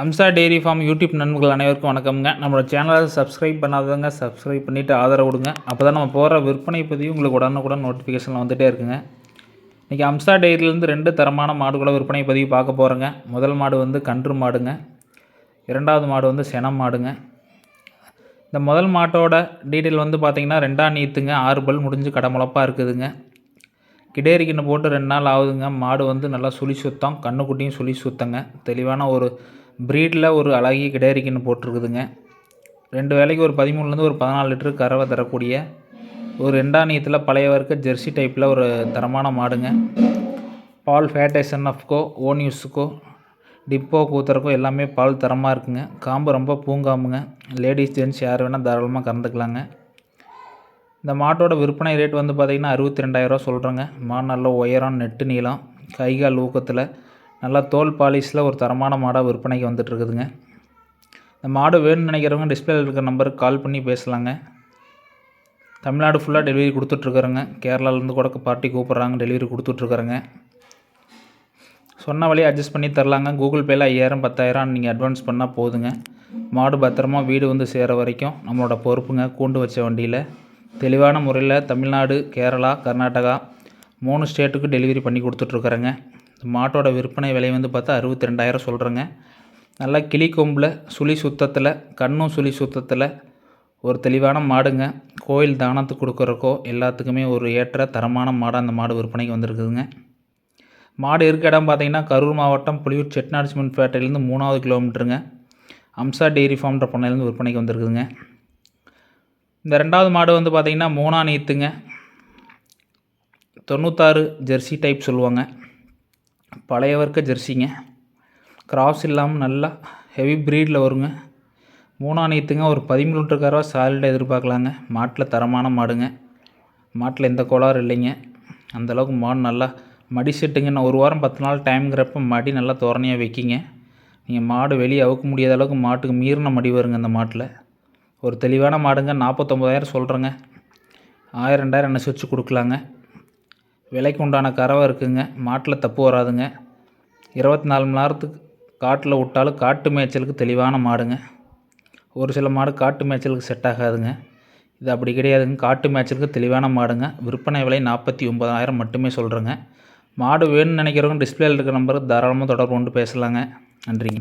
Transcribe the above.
Amsa dairy farm YouTube நண்பர்கள் அனைவருக்கும் வணக்கம்ங்க. நம்மளோட சேனலை சப்ஸ்கிரைப் பண்ணாதவங்க சப்ஸ்கிரைப் பண்ணிவிட்டு ஆதரவு கொடுங்க. அப்போ தான் நம்ம போகிற விற்பனை பதிவு உங்களுக்கு உடனுக்குடன் நோட்டிஃபிகேஷன் வந்துகிட்டே இருக்குங்க. இன்றைக்கி அம்சா டெய்ரியிலேருந்து ரெண்டு தரமான மாடுகளை விற்பனை பதிவு பார்க்க போகிறோங்க முதல் மாடு வந்து கன்று மாடுங்க. இரண்டாவது மாடு வந்து செனம் மாடுங்க. இந்த முதல் மாட்டோட டீட்டெயில் வந்து பார்த்திங்கன்னா ரெண்டாம் நீத்துங்க. ஆறு பல் முடிஞ்சு கடமுளப்பாக இருக்குதுங்க. கிடேரி போட்டு ரெண்டு நாள் ஆகுதுங்க. மாடு வந்து நல்லா சுழி சுத்தம் கண்ணுக்குட்டியும் சுழி சுத்தங்க. தெளிவான ஒரு ப்ரீடில் ஒரு அழகிய கிடேரி போட்டிருக்குதுங்க. ரெண்டு வேலைக்கு ஒரு பதிமூணுலேருந்து ஒரு பதினாலு லிட்டரு கறவை தரக்கூடிய ஒரு ரெண்டாணியத்தில் பழைய வர்க்க ஜெர்சி டைப்பில் ஒரு தரமான மாடுங்க. பால் ஃபேட்டேஷன் ஆஃப்கோ ஓன் யூஸுக்கோ டிப்போ கூத்தருக்கோ எல்லாமே பால் தரமாக இருக்குங்க. காம்பு ரொம்ப பூங்காம்புங்க லேடிஸ் ஜென்ட்ஸ் யார் வேணால் தாராளமாக கறந்துக்கலாங்க. இந்த மாட்டோட விற்பனை ரேட் வந்து பார்த்திங்கன்னா அறுபத்தி ரெண்டாயிரரூவா சொல்கிறேங்க மாடு நல்ல உயரம் நெட்டு நீளம் கைகால் ஊக்கத்தில் நல்லா தோல் பாலிஷில் ஒரு தரமான மாடாக விற்பனைக்கு வந்துட்டுருக்குதுங்க. இந்த மாடு வேணும்னு நினைக்கிறவங்க டிஸ்பிளேல இருக்கிற நம்பருக்கு கால் பண்ணி பேசலாங்க. தமிழ்நாடு ஃபுல்லாக டெலிவரி கொடுத்துட்ருக்குறேங்க. கேரளாலேருந்து கூட பார்ட்டி கூப்பிட்றாங்க டெலிவரி கொடுத்துட்ருக்குறேங்க. சொன்ன வழியை அட்ஜஸ்ட் பண்ணி தரலாங்க. கூகுள் பேயில் ஐயாயிரம் பத்தாயிரம் நீங்கள் அட்வான்ஸ் பண்ணால் போதுங்க. மாடு பத்திரமா வீடு வந்து சேர வரைக்கும் நம்மளோட பொறுப்புங்க. கூண்டு வச்ச வண்டியில். தெளிவான முறையில் தமிழ்நாடு கேரளா கர்நாடகா மூணு ஸ்டேட்டுக்கு டெலிவரி பண்ணி கொடுத்துட்ருக்குறேங்க. இந்த மாட்டோட விற்பனை விலை வந்து பார்த்தா அறுபத்தி ரெண்டாயிரம் சொல்கிறேங்க நல்லா கிளி கொம்பில் சுழி சுத்தத்தில் கண்ணும் சுழி சுத்தத்தில் ஒரு தெளிவான மாடுங்க. கோயில் தானத்துக்கு கொடுக்குறக்கோ எல்லாத்துக்குமே ஒரு ஏற்ற தரமான மாடாக அந்த மாடு விற்பனைக்கு வந்திருக்குதுங்க. மாடு இருக்க இடம் பார்த்தீங்கன்னா கரூர் மாவட்டம் புலியூர் செட்நாடு சிமெண்ட் ஃபேக்டரியிலேருந்து மூணாவது கிலோமீட்டருங்க. அம்சா டெய்ரி ஃபார்ம்ன்ற பண்ணையிலேருந்து விற்பனைக்கு வந்திருக்குதுங்க. இந்த ரெண்டாவது மாடு வந்து பார்த்திங்கன்னா மூணா நீத்துங்க. தொண்ணூத்தாறு ஜெர்சி டைப் சொல்லுவாங்க. பழைய வர்க்க ஜெர்சிங்க. கிராஸ் இல்லாமல் நல்லா ஹெவி ப்ரீடில் வருங்க. மூணாம் நீத்துங்க ஒரு பதிமூணு லிட்டர் கரவா சாலிடாக எதிர்பார்க்கலாங்க. மாட்டில் தரமான மாடுங்க. மாட்டில் எந்த கோளாறு இல்லைங்க. அந்தளவுக்கு மாடு நல்லா மடி செட்டுங்க. நான் ஒரு வாரம் பத்து நாள் டைம்ங்கிறப்ப மடி நல்லா தோரணையாக வைக்கிங்க. நீங்கள் மாடு வெளியே அவுக்க முடியாத அளவுக்கு மாட்டுக்கு மீறின மடி வருங்க அந்த மாட்டில். ஒரு தெளிவான மாடுங்க. நாற்பத்தொம்பதாயிரம் சொல்கிறேங்க ஆயிரம் ரெண்டாயிரம் என்ன வச்சு கொடுக்கலாங்க. விலைக்கு உண்டான கறவை இருக்குங்க. மாட்டில் தப்பு வராதுங்க. இருபத்தி நாலு மணி நேரத்துக்கு காட்டில் விட்டாலும் காட்டு மேய்ச்சலுக்கு தெளிவான மாடுங்க. ஒரு சில மாடு காட்டு மேய்ச்சலுக்கு செட் ஆகாதுங்க. இது அப்படி கிடையாதுங்க. காட்டு மேய்ச்சலுக்கு தெளிவான மாடுங்க. விற்பனை விலை நாற்பத்தி ஒம்பதாயிரம் மட்டுமே சொல்கிறேங்க மாடு வேணும்னு நினைக்கிறவங்க டிஸ்பிளேயில் இருக்கிற நம்பருக்கு தாராளமாக தொடர்பு கொண்டு பேசலாங்க. நன்றிங்க